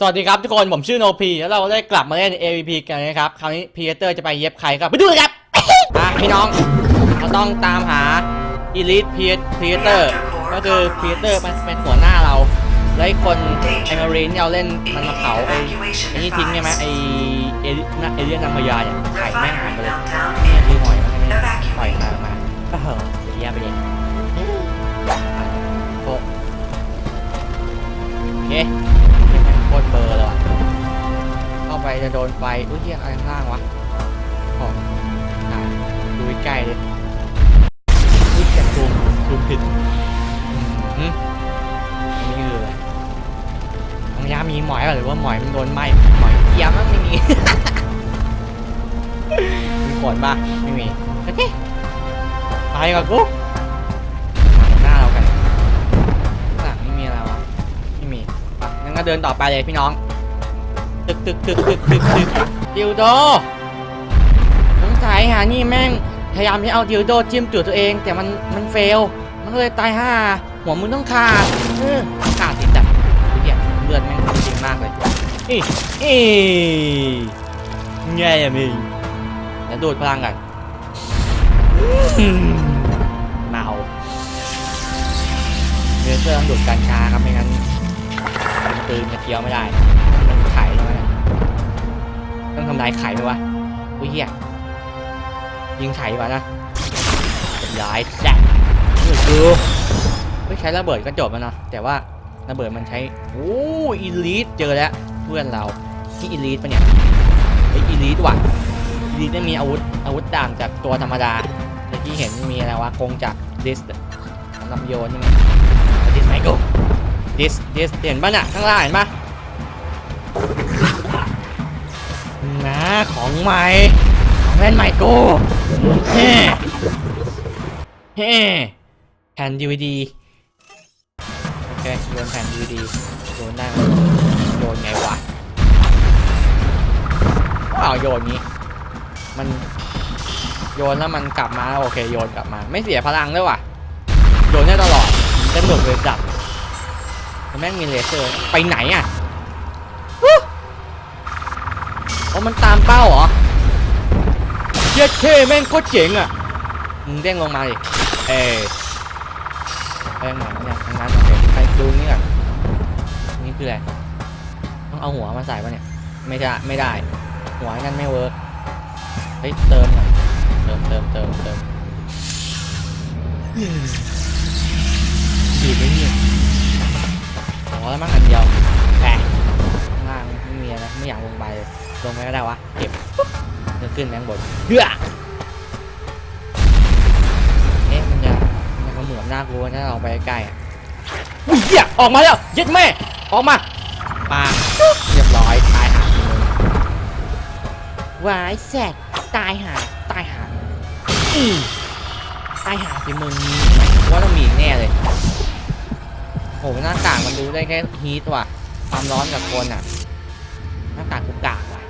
สวัสดีครับทุกคน ผมชื่อโนพีแล้วเราได้กลับมาเล่น AVP กันนะครับ คราวนี้พีเตอร์จะไปเย็บใครครับ ไปดูเลยครับอะพี่น้องเราต้องตามหา Elite p r e d a t o r ก็คือ p r e d a t o r มันเป็นหัวหน้าเรา แล้วไอ้คนไอมารีนที่เราเล่นมันมาเผาไอ้ไอ้นี่ทิ้งใช่ไหมไอ้เอลิน่าเอเลียนนามายาเนี่ยไข่แม่งหายไปเลยเนี่ยคือหอยมันไม่ปล่อยมามาเออเดี๋ยไปเลยโอเค คตรเบอร์เลยว่ะเข้าไปจะโดนไฟ อุ้ยเฮียอะไรข้างวะโอ้อ่าดูใกล้เลยอุ้ยแต่ซูมซูมผิดอืมนี่คืออะไรน้องยามีหมอยป่ะหรือว่าหมอยมันโดนไหมหมอยเยี่ยมมั้งไม่มีมีขนป่ะไม่มี โอเค ไปก่อนกู ก็เดินต่อไปเลยพี่น้อง ตึกตึกตึกตึกตึกตึกดิวโดสงสัยหานี่แม่งพยายามให้เอาดิวโดจิ้มจุดตัวเอง แต่มันมันเฟล มันก็เลยตายห่าหัวมึงต้องขาดเออขาดสิจัดเหี้ยเลือดแม่งจริงมากเลยอีอีไงอะมึงเดี๋ยวดูดพลังกันอืมเมาเรือเสื้อต้องดูดกัญชาครับไม่งั้น เป็นปืนจะเคี้ยวไม่ได้ต้องไข่ใช่ไหมต้องทำลายไข่ไหมวะอุ้ยเหี้ยยิงไข่ดีกว่านะเป็นร้ายแซ่บนี่คือไม่ใช้ระเบิดก็จบแล้วนะแต่ว่าระเบิดมันใช้โอ้อีลิทเจอแล้วเพื่อนเราที่อีลิทปะเนี่ยไออีลิทว่ะอีลิทไม่มีอาวุธอาวุธต่างจากตัวธรรมดาแต่ที่เห็นมีอะไรวะคงจากดิสสำหรับโยนนี่มั้ยดิสไมโก ดิสดิสเห็นป่ะน่ะข้างล่างเห็นป่ะนะของใหม่ของเล่นใหม่กูเฮ้เฮ้แผ่น DVD โอเคโยนแผ่น DVD โยนได้โยนไงวะอ้าวโยนนี้ มันโยนแล้วมันกลับมา โอเคโยนกลับมา ไม่เสียพลังด้วยว่ะโยนได้ตลอดสนุกเลยจับ แม่งมีเลเซอร์ไปไหนอะฮู้โอ้มันตามเป้าเหรอเย็ดเท่แม่งโคตรเจ๋งอะมึงเด้งลงมาดิเอ้ยไปไหนวะเนี่ยทางนั้นโอเคไปดูนี่ก่อนนี่คืออะไรต้องเอาหัวมาใส่ปะเนี่ยไม่ได้ไม่ได้ หัวงั้นไม่เวิร์กเฮ้ยเติมหน่อยเติมเติมเติมเติมดีไปเนี่ย ขอแล้วมั้งอันเดียวแปะข้างล่างไม่มีอะไรไม่อยากลงไปลงไปก็ได้วะ เก็บปุ๊บเดินขึ้นแบงบนเฮ้อเอ๊ะมันจะมันจะเหมือนหน้ากูถ้าเราไปใกล้อะอุ้ยเหี้ยออกมาแล้วเย็ดแม่ออกมาปาเรียบร้อยตายหาเลยวายแสดตายหาตายหาอืตายหาสิมึงมีว่าต้องมีแน่เลย หหน้ากากมันดูได้แค่ฮีทว่ะ ความร้อนกับคนอะ หน้ากากกูกากว่ะ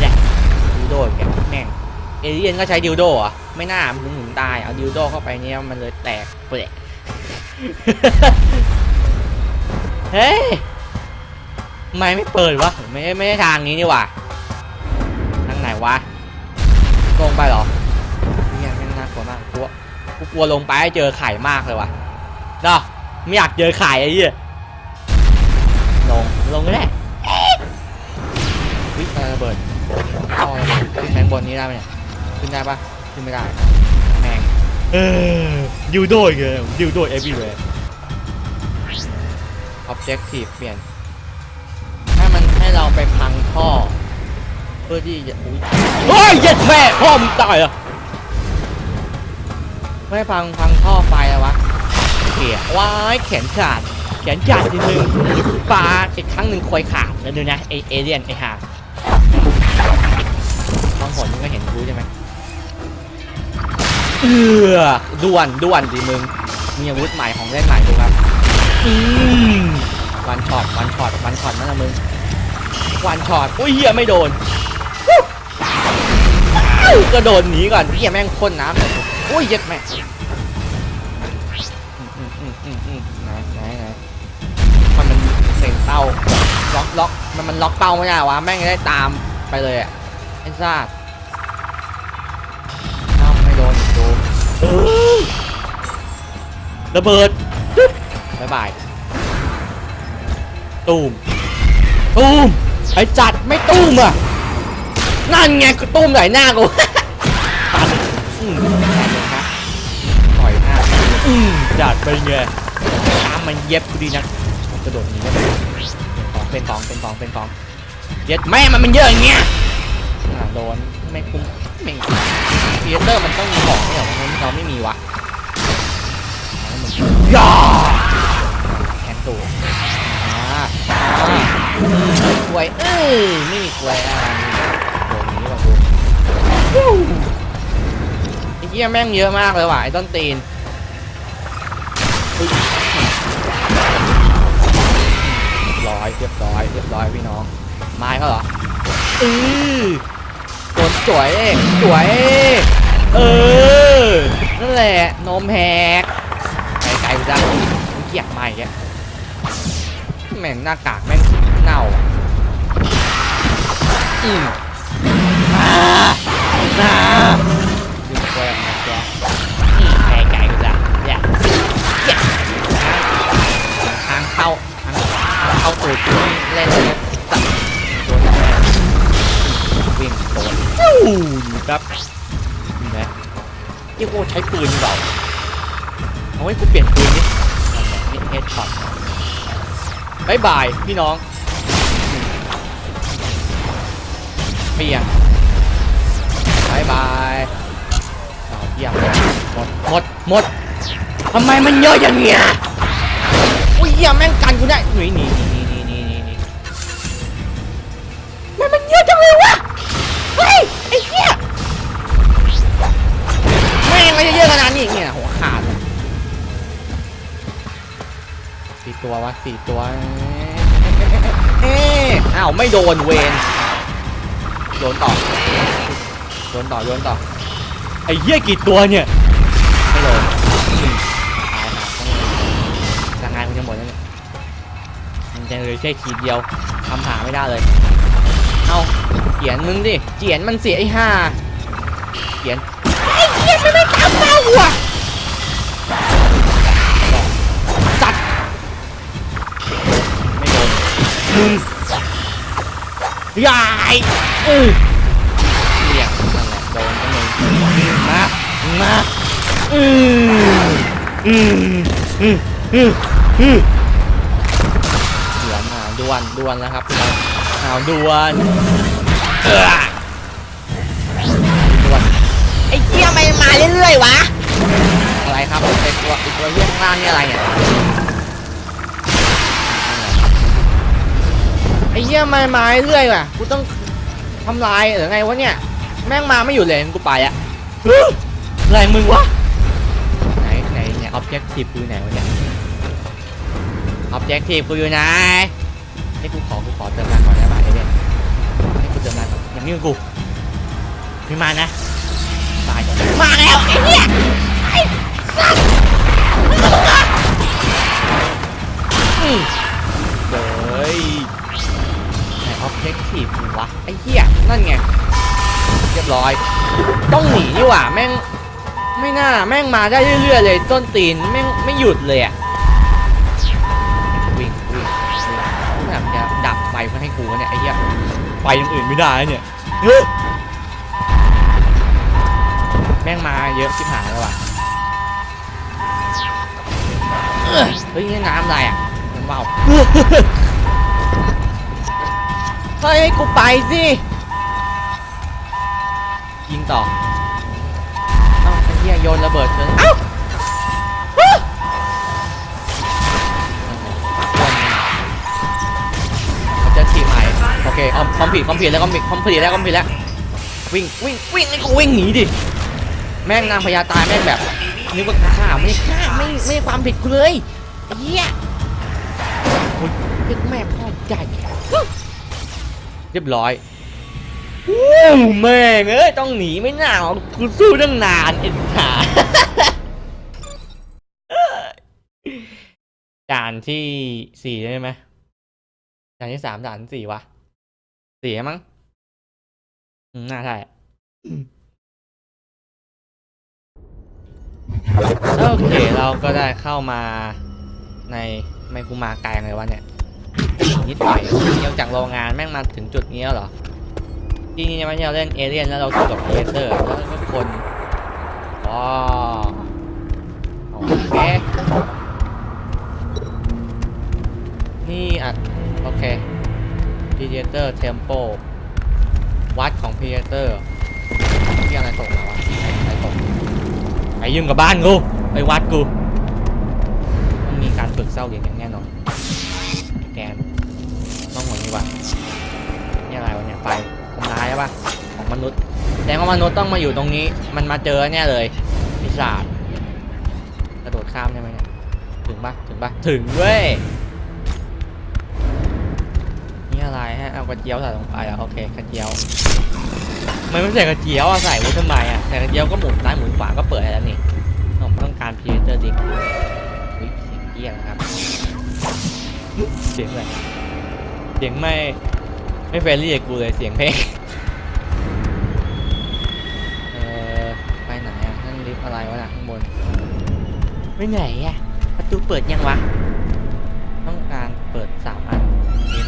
แหละดิวโดอีกแกแม่ง เอเลียนก็ใช้ดิวโดอะไม่น่ามึงถึงตาย เอาดิวโดเข้าไปเนี่ยมันเลยแตกเปละเฮ้ยทำไมไม่เปิดวะไม่ไม่ได้ทางนี้นี่ว่าทางไหนวะลงไปหรอเนี่ยแม่งน่ากลัวมากกลัวกูกลัวลงไปเจอไข่มากเลยว่ะเนาะ ไม่อยากเจอไข่ไอ้เหี้ยลงลงก็ได้วิอะไรระเบิดท่อระเบิดขึ้นแมงบนนี้ได้ไหมเนี่ยขึ้นได้ปะขึ้นไม่ได้แมงเออดิวโดอีกเลยดิวโด everywhere objective เปลี่ยนให้มันให้เราไปพังท่อเพื่อที่จะอุ้ยโอ้ยเย็ดแม่พ่อมึงตายเหรอะไม่ให้พังพังท่อไฟแล้ววะ เขียว้ายแขนขาด แขนขาดทีนึงปลาอีกครั้งหนึ่งคอยขาดแล้วดูนะไอเอเลียนไอห่าบางคนมึงก็เห็นกูใช่ไหมเออด่วนด่วนดิมึง มีอาวุธใหม่ของเล่นใหม่ดูครับอืมวันช็อตวันช็อตวันช็อตนั่นนะมึงวันช็อตอุ้ยเฮียไม่โดนวู้อ้าวก็โดนหนีก่อนเฮียแม่งพ่นน้ำเลยอุ้ยเย็ดแม่ง เสียงเต้าล็อกล็อกมันมันล็อกเป้าไม่ได้วะแม่งจะได้ตามไปเลยอะไอ้ซาดเอ้าไม่โดนอีกกูเอ้ยระเบิดปึ๊บบายบายตูมตูมไอ้จัดไม่ตูมอะนั่นไงกูตูมไหนหน้ากูตันอืมตันเลยครับต่อยหน้าอืมจัดไปไงตามมันเย็บกูดีนักมันกระโดดหนีได้ไหม เป็นของเป็นของเป็นของเย็ดแม่มันมันเยอะอย่างเงี้ยอ่าโดนไม่คุ้มไม่เทียเตอร์มันต้องมีของเนี่ยเหรอมันเราไม่มีวะเอามันย่าแทนตัวอ่าอ่าอืมควยเอ้ยไม่มีควยอะโดนนี้ว่ะกูไอ้เหี้ยแม่งเยอะมากเลยว่ะไอ้ต้นตีน เรียบร้อยเรียบร้อยเรียบร้อยพี่น้องไม้เขาเหรออือโดนสวยสวยเออนั่นแหละนมแหกไกลๆกูจ้ะมึงเกลียดไม้แกแม่งหน้ากากแม่งเน่าอะอืมอ่าอ่าดึงแกงนะแก เข้าตูดกูนี่เล่นเลยตัดโดนแม่วิ่งโดนฟู้ครับเห็นไหมเรียกว่าใช้ปืนเปล่าเอาไว้กูเปลี่ยนปืนนิดนี่เฮดช็อตบายบายพี่น้องเปียบายบายเอาเยี่ยมหมดหมดหมดทำไมมันเยอะอย่างเงี้ยอุ้ยเหี้ยแม่งกันกูได้หนีหนี แม่งมันเยจังเลยวะ เฮ้ย ไอ้เหี้ยแม่งไม่เยอะขนาดนี้เนี่ยหัวขาดเลยสี่ตัววะสี่ตัว เอ๊ะอ้าวไม่โดนเวนโดนต่อ โดนต่อ โดนต่อ ไอ้เหี้ยกี่ตัวเนี่ย ไม่โดนตายหาต้องเลยจะงานมันจะหมดแล้วเนี่ยมันจะเหลยแค่ขีดเดียวทำหาไม่ได้เลย เอาเขียนมึงดิเขียนมันเสียไอ้ห่าเขียนไอ้เขียนมันไม่ตามเราอะจัดไม่โดนมึงยายเออเรียงนั่นแหละโดนกันหนึ่งมามาอืมอืมอืมอืมอืมเขียนอ่าดวนดวนแล้วครับ อ้าวดวนเออดวนไอ้เหี้ยมันมาเรื่อยๆวะ อะไรครับไอ้ตัวไอ้ตัวเหี้ยข้างล่างนี่อะไรเนี่ยไอ้เหี้ยมาไม้เรื่อยว่ะกูต้องทำลายหรือไงวะเนี่ย แม่งมาไม่อยู่เลยกูไปอะฮึอะไรมึงวะไหนไหนเนี่ยออบเจกตีฟกูอยู่ไหนวะเนี่ยออบเจกตีฟกูอยู่ไหนให้กูขอกูขอเติมน้ำก่อนได้ป่ะ น้ำก่อนอย่างนี้กับกูไม่มานะตายมาแล้วไอ้เนี่ยไอ้สัสอืมเฮ้ยไหนออบเจกตีฟวะไอ้เหี้ยนั่นไงเรียบร้อย ต้องหนีนี่หว่าแม่งไม่น่าแม่งมาได้เรื่อยๆเลยต้นตีนแม่งไม่หยุดเลยอะวิ่งวิ่งวิ่งแบบจะดับไฟมาให้กูวะเนี่ยไอ้เหี้ย ไฟอย่างอื่นไม่ได้เนี่ยเฮ้ยแม่งมาเยอะชิบหายแล้วว่ะเอ้ยเฮ้ยนี่น้ำอะไรอะน้ำว่าวเฮ้ยให้กูไปสิยิงต่อเอ้าไอ้เหี้ยโยนระเบิดเลยเอ้า เคคอมคอมผิดคอมผิดแล้วคอมผิดคอมผิดแล้วคอมผิดแล้ววิ่งวิ่งวิ่งไอ้กูวิ่งหนีดิแม่งนางพญาตายแม่งแบบนึกว่าฆ่าไม่ได้ฆ่าไม่ไม่ได้ความผิดกูเลยไอ้เหี้ยโอ้ยเรียกแม่พ่อใหญ่ฮู้เรียบร้อยโอ้แม่งเอ้ยต้องหนีไม่น่าหรอกกูสู้ตั้งนานเอ็นหาด่านที่สี่ได้ไหมด่านที่สามด่านที่สี่วะ สี่มั้งอืมน่าใช่โอเค เราก็ได้เข้ามาในไม่กูมาไกลเลยวะเนี่ยนิดหน่อยเดียวจากโรงงานแม่งมาถึงจุดนี้แล้วเหรอที่นี่ม่ใช่เราเล่นเอเลี่ยนแล้วเราสู้กับเลเซอร์แล้วก็คนอ๋อโอเคนี่อะโอเค Predator Tempo วัดของ Predator ที่อะไรตกมาวะอะไรตกไปยุ่งกับบ้านกูไปวัดกูต้องมีการฝึกเศร้าเรียนอย่างแน่นอนแกนต้องหมดดีกว่านี่อะไรวะเนี่ยไฟทำลายใช่ปะของมนุษย์แสดงว่ามนุษย์ต้องมาอยู่ตรงนี้ มันมาเจอแน่เลยปีศาจกระโดดข้ามได้ไหมเนี่ยถึงปะถึงปะถึงเว้ย อะไรฮะเอากระเจียวใส่ลงไปอะโอเคกระเจียวมันไม่ใส่กระเจียวอะใส่ไว้ทำไมอะใส่กระเจียวก็หมุนซ้ายหมุนขวาก็เปิดให้แล้วนี่ผมต้องการพีเตอร์ดิกอุ๊ยเสียงเอี้ยนะครับเสียงอะไรเสียงไม่ไม่เฟรนลี่กับกูเลยเสียงเพลงเออไปไหนอะนั่นลิฟต์อะไรวะน่ะข้างบนไปไหนอะประตูเปิดยังวะต้องการเปิดสามอันมิ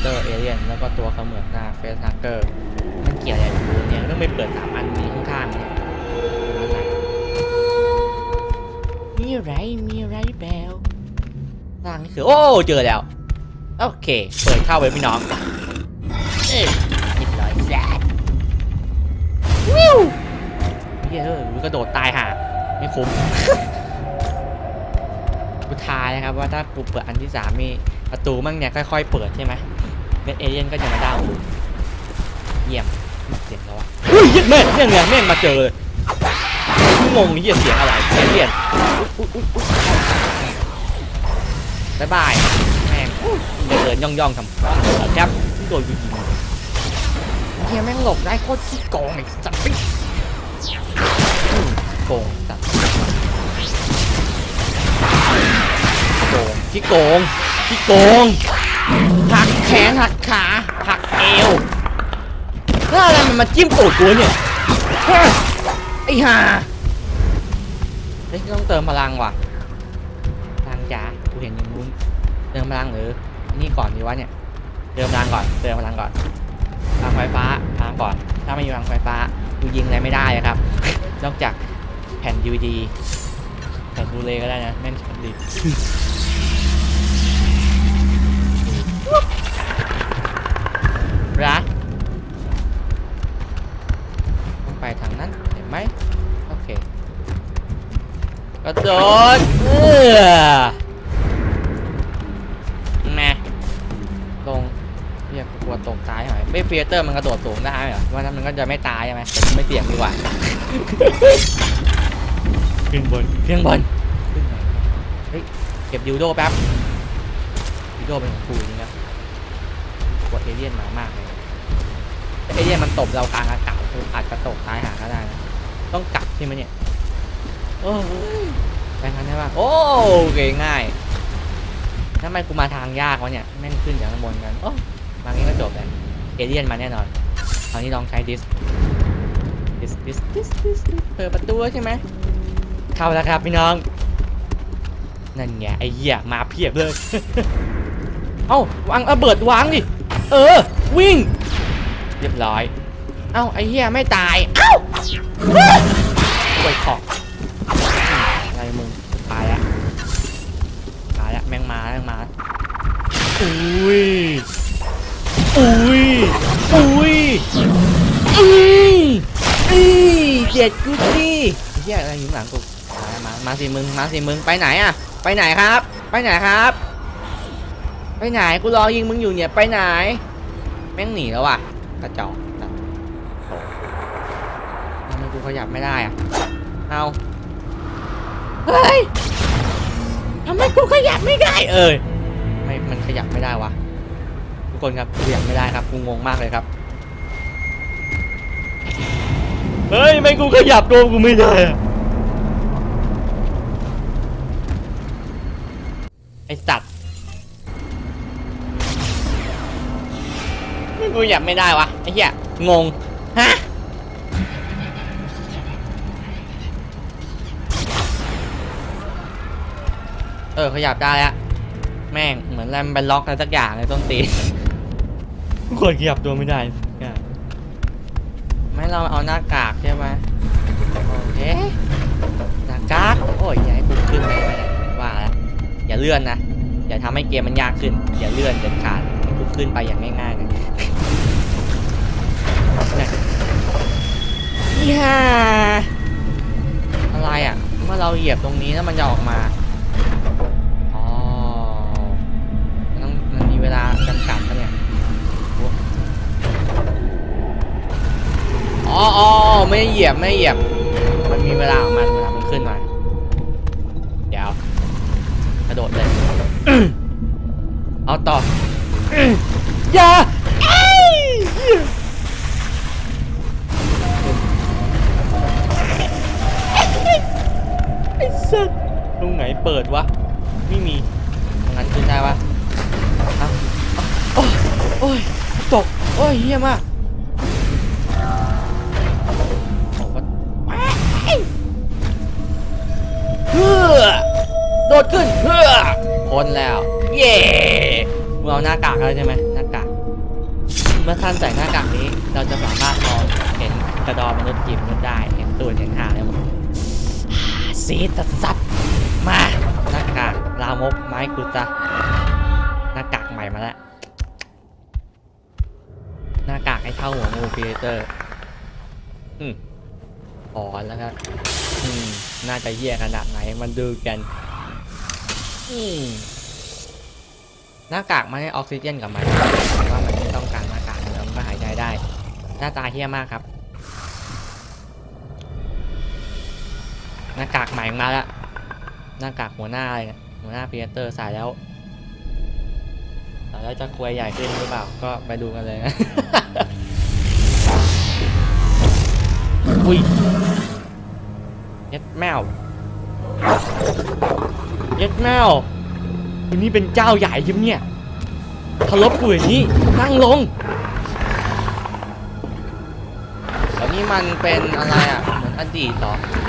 เตอร์เอเลียนแล้วก็ตัวเขมือหน้าเฟสฮักเกอร์มันเกี่ยวอะไรกับกูเนี่ยต้องไปเปิดสามอันนี้ข้างๆเนี่ยมีอะไรมีอะไรแบลล่างนี่คือโอ้เจอแล้ว โอเคเปิดเข้าไปพี่น้องเอ้ยเรียบร้อยแซ่บวิวเฮ้ยเออกระโดดตายห่าไม่คุ้มกูทายนะครับว่าถ้ากูเปิดอันที่สามมีประตูมั่งเนี่ยค่อยๆเปิดใช่ไหม เม็ดเอเลี่ยนก็จะมาด้ากูเยี่ยมเสียงแล้ววะเฮ้ยเหี้ยแม่งเนี่ยเนี่ยแม่งมาเจอเลยกูงงเหี้ยเสียงอะไรเอเลี่ยนอุ๊ยอุ๊ยอุ๊ยบ๊ายบายแม่งเดินย่องย่องๆทำครับโดนกูยิงเฮียแม่งหลบได้โคตรขี้โกงไอ้สัตว์ปิ๊อืมโกงสัตว์โกงที่โกงที่โกง หักแขนหักขา หักเอวแล้วอะไรมันมาจิ้มตูดกูเนี่ยไอ้ห่าเฮ้ยต้องเติมพลังว่ะพลังจ้ากูเห็นอย่างนู้นเติมพลังหรือนี่ก่อนดีวะเนี่ย เติมพลังก่อน เติมพลังก่อนพลังไฟฟ้าพลังก่อน ถ้าไม่มีพลังไฟฟ้ากูยิงอะไรไม่ได้ครับ นอกจากแผ่น DVD แผ่นบูเลก็ได้นะแม่นดี รักต้องไปทางนั้น เห็นไหมโอเคกระโดดเออแม่ลงเรียกกลัวตกตายใช่ไหมไม่เฟียเตอร์มันกระโดดสูงได้เหรอว่านั้นมันก็จะไม่ตายใช่ไหมแต่ไม่เสี่ยงดีกว่าขึ้นบนขึ้นบนขึ้นไหนเฮ้ยเก็บดิวโดแป๊บดิว โดเป็นของกูจริงนะกลัวเอเลี่ยนมามากเลยเอเลี่ยนมันตบเรากลางอากาศคืออาจจะตกตายหาก็ได้นะต้องกลับใช่ไหมเนี่ยโอ้ยแรงกันได้ปะโอ้เก่งง่ายทำไมกูมาทางยากวะเนี่ยแม่งขึ้นจากข้างบนกันโอ้มางี้ก็จบเลยเอเลี่ยนมาแน่นอนคราวนี้ลองใช้ดิสดิสดิสดิสดิสเปิดประตูใช่ไหมเข้าแล้วครับพี่น้อง นั่นไงไอ้เหี้ยมาเพียบเลย เอ้าวางระเบิดวางดิเออ วิ่ง เรียบร้อย เอ้าไอ้เหี้ยไม่ตาย เอ้าปวยขอบอะไรมึงตายล้วตายล้วแมงมาแมงมาอุ้ยอุ้ยอุ้ยอุ้ยอุ้ยเจ็ดกูสิเฮียอะไรอยู่หลังกูมามามาสิมึงมาสิมึงไปไหนอะไปไหนครับ ไปไหนครับ ไปไหนกูรอยิงมึงอยู่เนี่ยไปไหน แม่งหนีแล้วว่ะกระจอกจัดโถ่ทำไมกูขยับไม่ได้อะเอาเฮ้ยทำไมกูขยับไม่ได้เอ้ยไม่มันขยับไม่ได้วะทุกคนครับขยับไม่ได้ครับกูงงมากเลยครับเฮ้ยไม่กูขยับตัวกูไม่ได้อะไอสัตว์ กูเหยียบไม่ได้วะไอ้เหี้ยงงฮะเออขยับได้แล้วแม่งเหมือนแรมเป็นล็อกอะไรสักอย่างในต้นตีนกูกดขยับตัวไม่ได้สักอย่างไม่เราเอาหน้ากากใช่ไหมโอเคหน้ากากโอ้ยอย่าให้กูขึ้นไปไม่ได้ว่าแล้วอย่าเลื่อนนะอย่าทำให้เกมมันยากขึ้น อย่าเลื่อนเด็ดขาดให้กูขึ้นไปอย่างง่ายๆนะ นี่ฮะอะไรอะ เมื่อเราเหยียบตรงนี้แล้วมันจะออกมา อ๋อ มันต้องมันมีเวลาจำกัดปะเนี่ย อ๋ออไม่เหยียบไม่เหยียบ มันมีเวลาของมันเวลามันขึ้นมาเดี๋ยวกระโดดเลย เอาต่ออย่า เปิดวะ ไม่มีตรงนั้นขึ้นได้ปะอ้าเอ้าโอ้ยตก โอ้ยเฮี้ยมากโอ้โหว้ยเฮ้อโดดขึ้นเฮ้อพ้นแล้ว เย่มึงเอาหน้ากากแล้วใช่ไหมหน้ากากเมื่อท่านใส่หน้ากากนี้ เราจะสามารถมองเห็นกระดองมนุษย์จีบมนุษย์ได้ เห็นตัวเห็นหางได้หมดสีตสัตว์มาหน้ากากลามกไม้กุจะหน้ากากใหม่มาแล้ว หน้ากากให้เท่าหัวงูพีเตอร์อืมพอแล้วครับ อืม น่าจะเยี่ยขนาดไหนมันดูกัน อืม หน้ากากมันให้ออกซิเจนกับมันว่ามันไม่ต้องการหน้ากากแล้วมันก็หายใจได้ หน้าตาเฮี้ยมากครับ หน้ากากใหม่มาแล้วหน้ากากหัวหน้าเลยเนี่ย หัวหน้าพีเตอร์ใส่แล้วใส่แล้วจะควยใหญ่ขึ้นหรือเปล่า ก็ไปดูกันเลยนะอุ้ยเย็ดแมวเย็ดแมววันนี้เป็นเจ้าใหญ่ยิ่เนี่ยทะลบกูอย่างนี้นั่งลงแล้วนี่มันเป็นอะไรอะ เหมือนอดีตเหรอนี่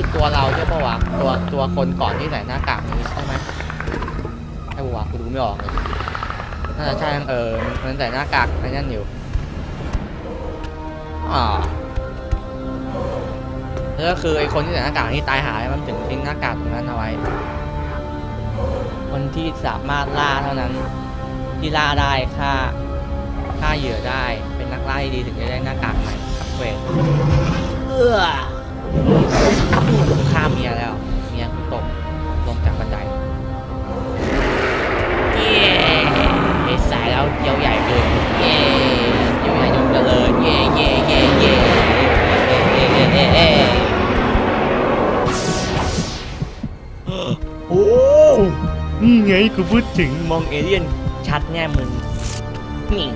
คือตัวเราใช่ปะวะตัวตัวคนก่อนที่ใส่หน้ากากนี้ใช่ไหมใช่ปะวะกูดูไม่ออกเลยน่าจะใช่เออมันใส่หน้ากากไอ้นั่นอยู่อ่าแล้วก็คือไอ้คนที่ใส่หน้ากากนี่ตายหายมันถึงทิ้งหน้ากากตรงนั้นเอาไว้ คนที่สามารถล่าเท่านั้น ที่ล่าได้ฆ่าฆ่าเหยื่อได้เป็นนักล่าที่ดีถึงจะได้หน้ากากใหม่ครับเวทเอื้อ ฆ่าเมียแล้ว เมียกูตกลงจากบันไดเย้ไอ้สายแล้วเยี่ยวใหญ่เลยเย้เยี่ยวใหญ่จงเจริญเย้เย้เย้เย้เย้เย้เย้เย้โอ้นี่ไงกูพูดถึงมองเอเลี่ยนชัดแน่มึงนี่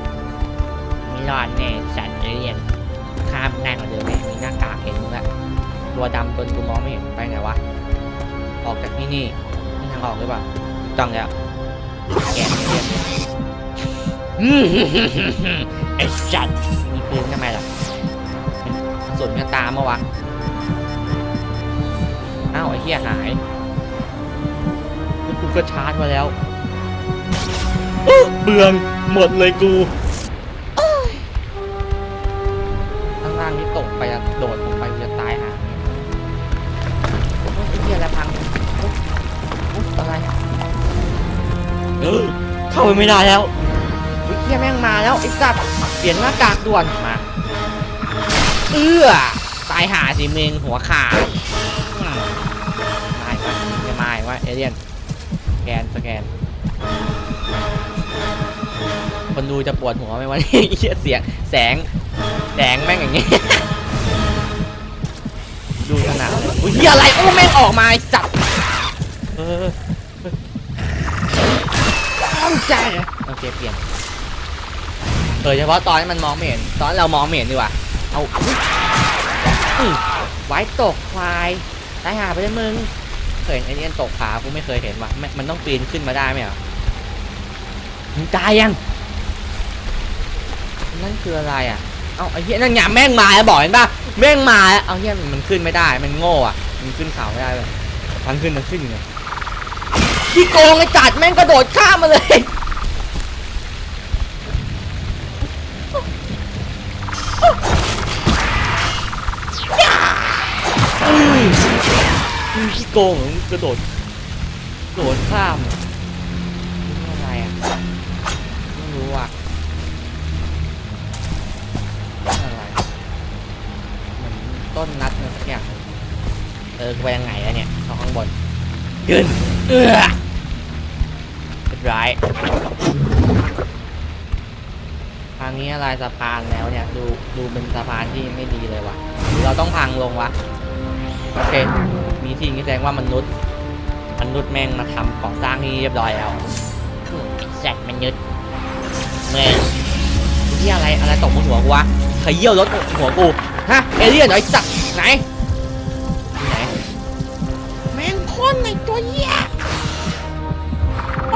ไม่รอดแน่สัตว์เอเลี่ยนข้ามง่ายกว่าเดิมแน่มีหน้ากากเห็นมึงละ ตัวดำจนกูมองไม่เห็นไปไหนวะ ออกจากที่นี่นี่ทางออกหรือเปล่าต้องแล้วแกนเรียไอ้สัตว์มีปืนทำไมล่ะสุนกันตามมาวะอ้าวไอ้เหี้ยหายกูก็ชาร์จมาแล้วเบืองหมดเลยกูาไปไม่ได้แล้วไอ้เหี้ยแม่งมาแล้วไอ้สัตว์เปลี่ยนหน้ากากด่วนมา เอื้อตายห่าสิมึงหัวขาดอืมมาอีกวะจะมาอีกวะเอเลี่ยนสแกนสแกน คนดูจะปวดหัวไหมวะเนี่ยเหี้ยเสียงแสงแสงแม่งอย่างงี้ ดูขนาดเลยอุ้ยเหี้ยอะไรโอ้แม่งออกมาไอ้สัตว์เออตั้ง ใจอโอเคเปลี่ยนเออเฉพาะตอนมันมองไม่เห็นตอนเรามองไม่เห็นดีกว่าเอาอืไว้ตกควายตายหาไปเลยมึงเคยเห็นไอเลี่ตกขากูไม่เคยเห็นว่ะม,มันต้องปีนขึ้นมาได้ไหมหรอมึงตายยังนั่นคืออะไรอะเอาไอ้เหี้ยนั่นไงแม่งมาแล้วบอกเห็นป่ะแม่งมาแล้วเอาเหี้ยมันขึ้นไม่ได้ มันโง่อะมันขึ้นเขาไม่ได้เลยทางขึ้นมันขึ้นไง พี่โกงไอ้จัดแม่งกระโดดข้ามมาเลย มึงขี้โกงเหรอมึงกระโดดกระโดดข้ามอะนี่อะไรอะไม่รู้อะอะไรเหมือนต้นนัดอะไรสักอย่างเออไปยังไงแล้วเนี่ยเอาข้างบนขึ้น เออเรียบร้อยทางนี้อะไรสะพานแล้วเนี่ย ดูดูเป็นสะพานที่ไม่ดีเลยว่ะ เราต้องพังลงวะ โอเค มีที่นี้แสดงว่ามนุษย์ มนุษย์แม่งมาทำก่อสร้างนี่เรียบร้อยแล้วแซกมันยึดแม่งที่อะไรอะไรตกบนหัวกูวะขยี้ยวรถหัวกู ฮะ เอเลี่ยนเหรอไอ้สัตว์ไหน ไหน แม่งพ่นในตัวเหี้ย แ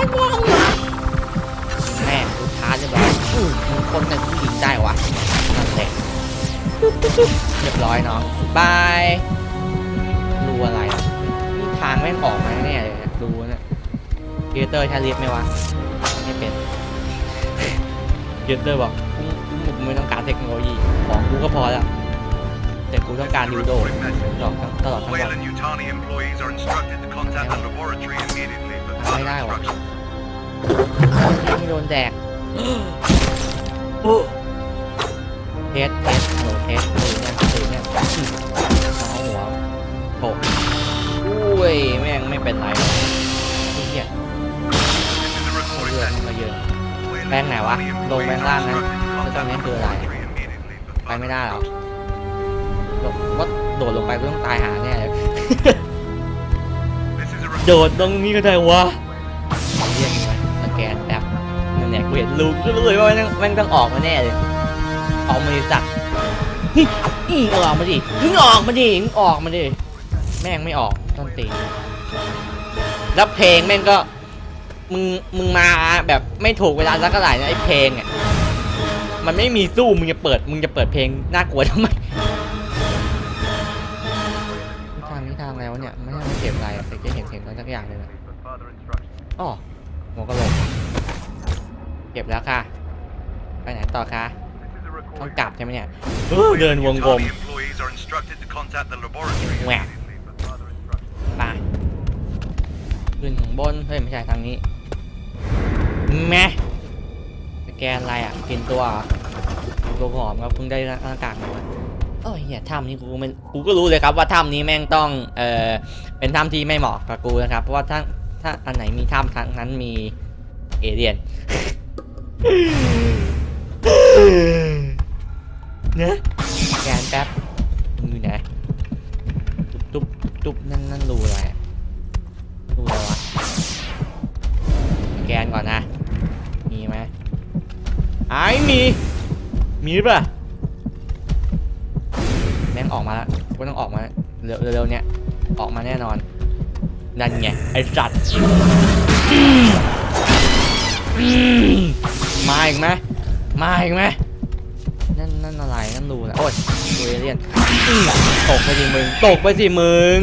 ม่งกูท้าเรียบร้อยอื้อมึงคนในผู้หญิงได้วะนั่นแหละเรียบร้อยเนาะบายรูอะไรนี่ทางแม่งออกมาแน่เลยนี่ยรูเนี่ยเกียเตอร์ใช้ลิฟต์ไหมวะ ไม่เป็นเกียเตอร์บอกกูกูกูไม่ต้องการเทคโนโลยีของกูก็พอแล้วแต่กูต้องการดิวโดตลอดตลอดทั้งวัน ไม่ได้หรอกไม่โดนแดกเทสเทสโหเทสตื่เนี่ยตื่เนี่ยเอาหัวโผล่อุ้ยแม่งไม่เป็นไรเฮียเยอะมาเยอะแป้งไหนวะลงแป้งล่างนะแล้วตอนนี้คืออะไรไปไม่ได้หรอลวัดโดดลงไปก็ต้องตายหาแน่เลย โด recording ดตรงนี้ก็ได้วะเรียกยังไงสแกนแป๊บนั่นแหละกูเห็นลูกก็รู้เลยว่าแม่งแม่งต้องออกมาแน่เลยออกมาดิสัตว์ฮิอีออกมาดิยิงออกมาดิยิงออกมาดิแม่งไม่ออกต้นตีนแล้วเพลงแม่งก็มึงมึงมาแบบไม่ถูกเวลาสักเท่าไหร่นะไอ้เพลงอะมันไม่มีสู้มึงจะเปิดมึงจะเปิดเพลงน่ากลัวทำไมทางนี้ทางอะไรวะเนี่ยไม่ใช่มันเก็บอะไรอะแต่แกเห็นเห็นอะไรสักอย่างเลยนะอ๋อหัวกระโหลกเก็บแล้วค่ะ ไปไหนต่อคะต้องกลับใช่ไหมเนี่ยเดินวงกลม Utani employees are instructed to contact the laboratory Where? immediately for further instructions. ไปขึ้นบนเฮ้ยไม่ใช่ทางนี้แม่แกนอะไรอะกินตัวตัวหอมครับเพิ่งได้หน้ากากมา โอ้ยเหี้ยถ้ำนี้กูไม่กูก็รู้เลยครับว่าถ้ำนี้แม่งต้องเอ่อเป็นถ้ำที่ไม่เหมาะกับกูนะครับ เพราะว่าถ้าถ้าอันไหนมีถ้ำทางนั้นมีเอเลี่ยนนะแกนแป๊บมึงอยู่ไหนตุ๊บตุ๊บตุ๊บนั่นนั่นรูอะไรรูอะไรวะแกนก่อนนะมีไหมไอ้มีมีป่ะ ก็ต้องออกมาเร็วๆเนี้ยออกมาแน่นอน นั่นไงไอ้สัตว์อืมาอีกไหมมาอีกไหมนั่นนั่นอะไรนั่นรูอะโอ๊ยรูเอเลียนตกไปสิมึงตกไปสิมึง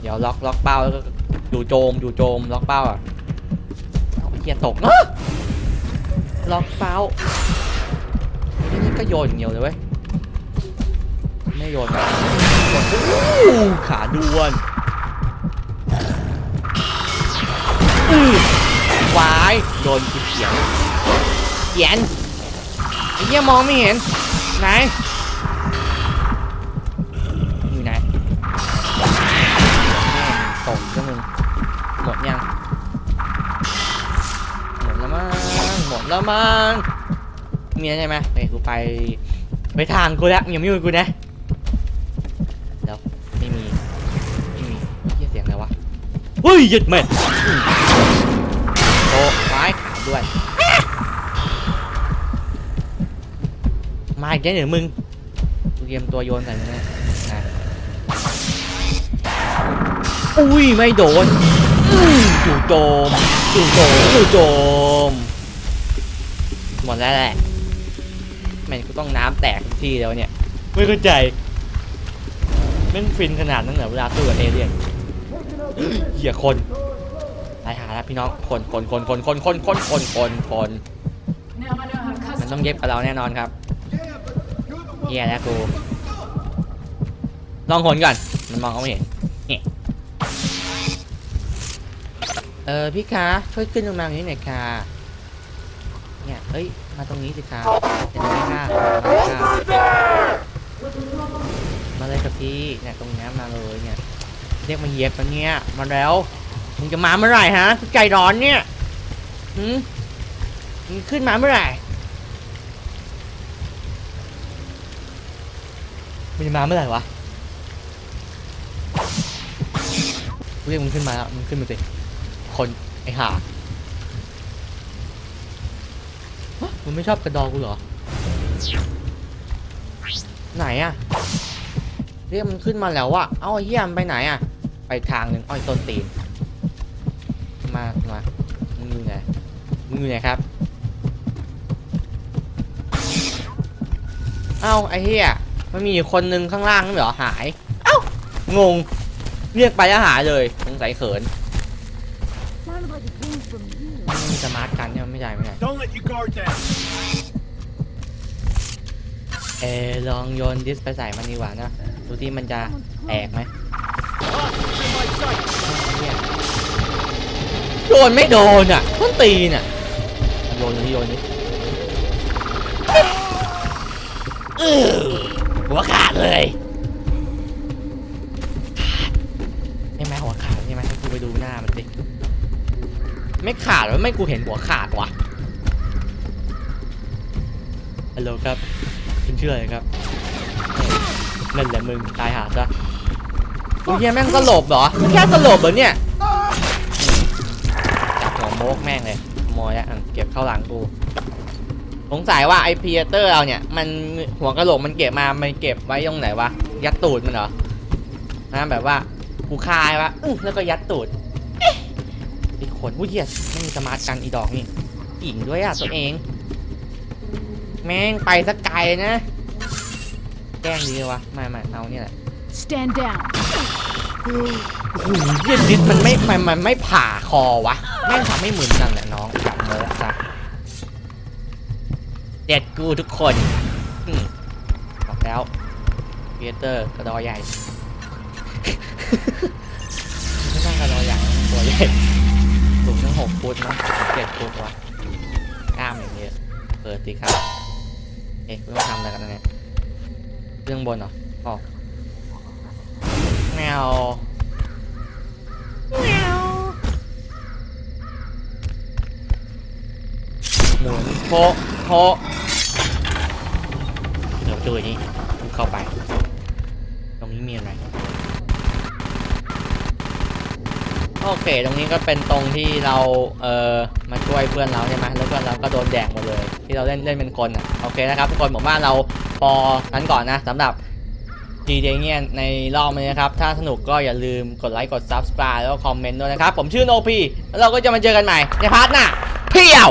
เดี๋ยวล็อกล็อกเป้าแล้วก็ดูโจมดูโจมล็อกเป้าอะเอาเฮียตกเอ้อล็อกเป้านี่ก็โยนอย่างเดียวเลยเว้ย โยนไปโยนอู้ขาด้วนอื้อวายโดนกูเขียนเขียนไอ้เหี้ยมองไม่เห็น ไหนอยู่ไหนแม่งตกจังมึงหมดยังหมดแล้วมั้งหมดแล้วมั้งเมียใช่ไหมเฮ้ยกูไป ไปทางกูแล้วอย่ามายุ่งกับกูนะ ฮ้ยหยุดแม่อืมโตะไม้ขาวด้วย มาอีกแล้วเหรอมึงกูเตรียมตัวโยนใส่มึงแน่นะอุ้ยไม่โดนอื้อจู่โจมจู่โจมจู่โจมหมดแล้วแหละทำไมกูต้องน้ำแตกทุกทีแล้วเนี่ย ไม่เข้าใจแม่งฟินขนาดนั้นเหรอเวลาตู้กับเอเลี่ยน เหี้ยคนตายหาแล้วพี่น้องคนคนคนคนคนคนคนคนคนคนมันต้องเย็บกับเราแน่นอนครับเฮียแล้วกูลองหนก่อนมันมองเขาไม่เห็นนี่เออพี่คะช่วยขึ้นลงมาตรงนี้หน่อยค่ะเนี่ยเอ้ยมาตรงนี้สิคะเห็นไหมค่ะมาเลยค่ะมาเลยกับพี่เนี่ยตรงนี้มาเลยเนี่ย เรียกมาเย็บมาเนี่ยมาแล้วมึงจะมาเมื่อไหร่ฮะกูใจร้อนเนี่ยหืมมึงขึ้นมาเมื่อไหร่มึงจะมาเมื่อไหร่วะกูเรียกมึงขึ้นมาแล้วมึงขึ้นมาสิคนไอ้ห่าฮะมึงไม่ชอบกระดองกูเหรอ ไหนอะเรียกมันขึ้นมาแล้วอะเอ้าไอ้เหี้ยมันไปไหนอะ ไปทางหนึ่งอ้อยต้นตีน มามามึงอยู่ไหนมึงอยู่ไหนครับ เอ้าไอ้เหี้ยมันมีอยู่คนหนึ่งข้างล่างนั่นเหรอหาย เอ้างง เรียกไปแล้วหายเลยสงสัยเขิน Sounded like it came from you. มันมีสมาร์ทกันเนี่ยมันไม่ใช่ไม่ใช่ Don't let your guard down. เออลองโยนดิสไปใส่มันดีกว่านะดูที่มันจะแตกไหม โยนไม่โดนอะต้นตีนอะโยนนี่โยนนี่เออหัวขาดเลยขาดใช่ไหมหัวขาดใช่ไหมให้กูไปดูหน้ามันสิไม่ขาดวะไม่กูเห็นหัวขาดวะฮัลโหลครับคุณชื่ออะไรครับนั่นแหละมึงตายหาซะกูเฮียแม่งสลบเหรอมึงแค่สลบเหรอเนี่ย จับหัวโมกแม่งเลยขโมยแล้วอะเก็บเข้าหลังกูสงสัยว่าไอพีเตอร์เราเนี่ย มันหัวกะโหลกมันเก็บมา มันเก็บไว้ตรงไหนวะ ยัดตูดมันเหรอนะแบบว่ากูคายวะอื้อแล้วก็ยัดตูดเอ๊ะอีกคนอุ้ยเฮียไม่มีสมาร์ทกันอีดอกนี่หญิงด้วยอะตัวเอง แม่งไปสักไกลนะ แกล้งดีวะไม่ไม่เอาเนี่ยแหละ Stand down. โอ้โหเหี้ย็นดิสมันไม่มันมันไม่ผ่าคอวะแม่งทำไม่เหมือนกันแหละน้องจับโมกซะเด็ดกูทุกคนอืมบอกแล้วเพียเตอร์กระดอใหญ่ไม่ต้องกระดอใหญ่ตัวใหญ่สูงตั้งหกฟุตนะเจ็ดฟุตวะกล้ามอย่างเงี้ยเปิดสิครับเอ๊ะกูต้องทำอะไรกันเนี่ยเรื่องบนเหรออ๋อแมวแมวหมุนโพะโพะเดี๋ยวดูอันนี้กูเข้าไป ตรงนี้มีอะไร โอเค ตรงนี้ก็เป็นตรงที่เรา เอ่อ มาช่วยเพื่อนเราใช่ไหมแล้วเพื่อนเราก็โดนแดกหมดเลย ที่เราเล่นเล่นเป็นคนอะ โอเคนะครับทุกคนผมว่าเราพอนั้นก่อนนะสำหรับ g d เงียในรอบนี้นะครับ ถ้าสนุกก็อย่าลืมกดไลค์ กด Subscribe แล้วก็คอมเมนต์ด้วยนะครับ ผมชื่อโนพีแล้วเราก็จะมาเจอกันใหม่ในพาร์ทหน้า เพียว